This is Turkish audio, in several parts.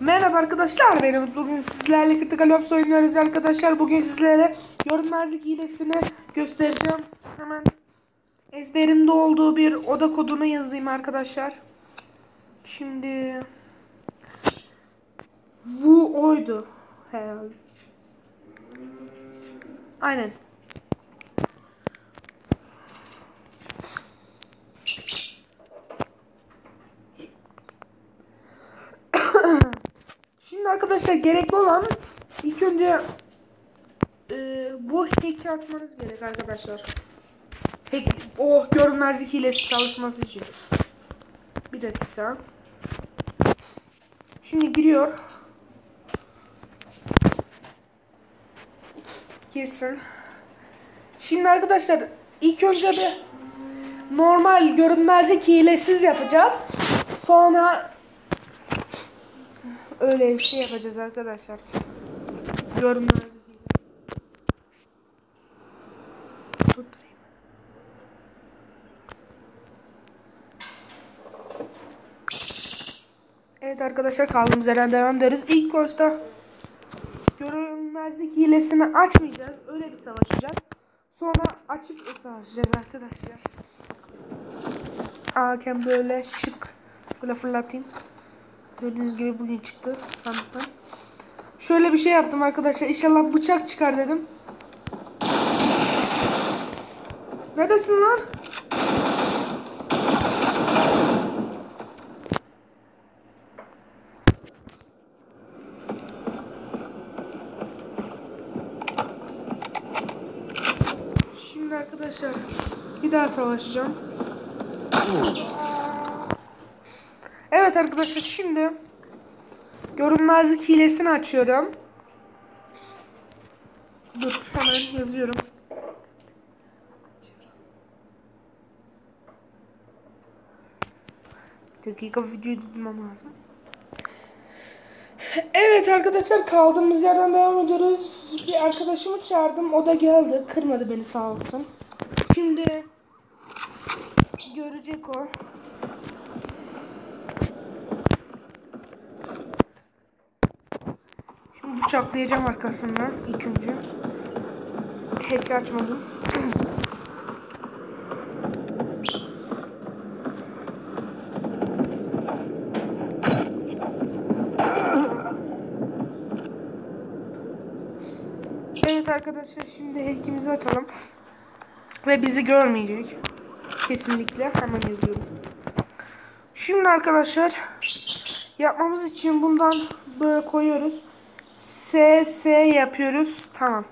Merhaba arkadaşlar benim bugün sizlerle Critical Ops oynuyoruz arkadaşlar. Bugün sizlere görünmezlik hilesini göstereceğim. Hemen ezberimde olduğu bir oda kodunu yazayım arkadaşlar. Şimdi bu oydu. Herhalde aynen Şimdi arkadaşlar gerekli olan ilk önce e, bu hack'i açmanız gerek arkadaşlar. Hack, o görünmezlik hilesi çalışması için. Bir dakika. Şimdi giriyor. Girsin. Şimdi arkadaşlar ilk önce bir normal görünmezlik hilesiz yapacağız. Sonra öyle şey yapacağız arkadaşlar. Tutturayım. Evet arkadaşlar kaldığımız yerden devam ederiz. İlk başta görünmezlik hilesini açmayacağız. Öyle bir savaşacağız. Sonra açıp savaşacağız arkadaşlar. Hakem böyle şık. Böyle fırlatayım. Gördüğünüz gibi bugün çıktı sandıktan. Şöyle bir şey yaptım arkadaşlar. İnşallah bıçak çıkar dedim. Neredesin lan? Şimdi arkadaşlar bir daha savaşacağım. Evet arkadaşlar şimdi görünmezlik hilesini açıyorum. Dur hemen yazıyorum. Bir dakika videoyu durdurmam lazım. Evet arkadaşlar kaldığımız yerden devam ediyoruz. Bir arkadaşımı çağırdım. O da geldi. Kırmadı beni sağ olsun. Şimdi görecek o. bıçaklayacağım arkasından ilk önce. Hack açmadım. Evet arkadaşlar şimdi hackimizi açalım. Ve bizi görmeyecek. Kesinlikle hemen yazıyorum. Şimdi arkadaşlar yapmamız için bundan böyle koyuyoruz. S yapıyoruz. Tamam.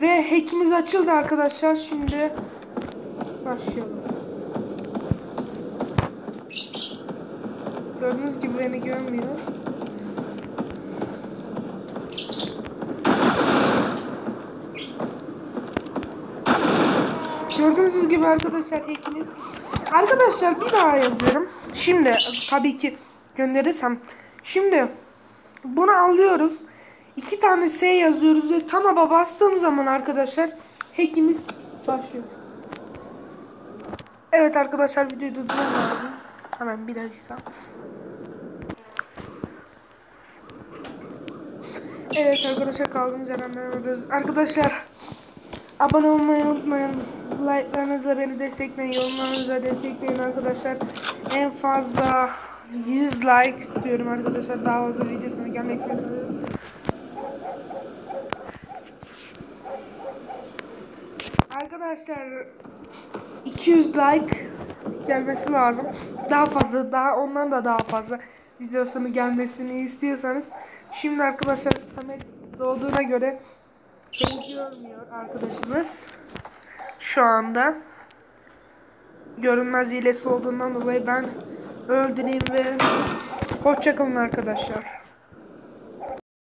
Ve hackimiz açıldı arkadaşlar. Şimdi başlayalım. Gördüğünüz gibi beni görmüyor. Gördüğünüz gibi arkadaşlar hackimiz. Arkadaşlar bir daha yazıyorum. Şimdi tabii ki gönderirsem. Şimdi bunu alıyoruz. İki tane S yazıyoruz ve tamaba bastığım zaman arkadaşlar hackimiz başlıyor. Evet arkadaşlar videoyu durdurmam lazım. Hemen bir dakika. Evet arkadaşlar kaldığımız yerden devam ediyoruz. Arkadaşlar abone olmayı unutmayın. Like'larınızla beni destekleyin. Yorumlarınızla destekleyin arkadaşlar. En fazla 100 like istiyorum arkadaşlar. Daha fazla videosuna gelmek istiyorum. Arkadaşlar 200 like gelmesi lazım. Daha fazla daha ondan da daha fazla videosunu gelmesini istiyorsanız şimdi arkadaşlar Samet doğduğuna göre beni görmüyor arkadaşımız. Şu anda görünmez hilesi olduğundan dolayı ben öldüreyim ve hoşçakalın arkadaşlar.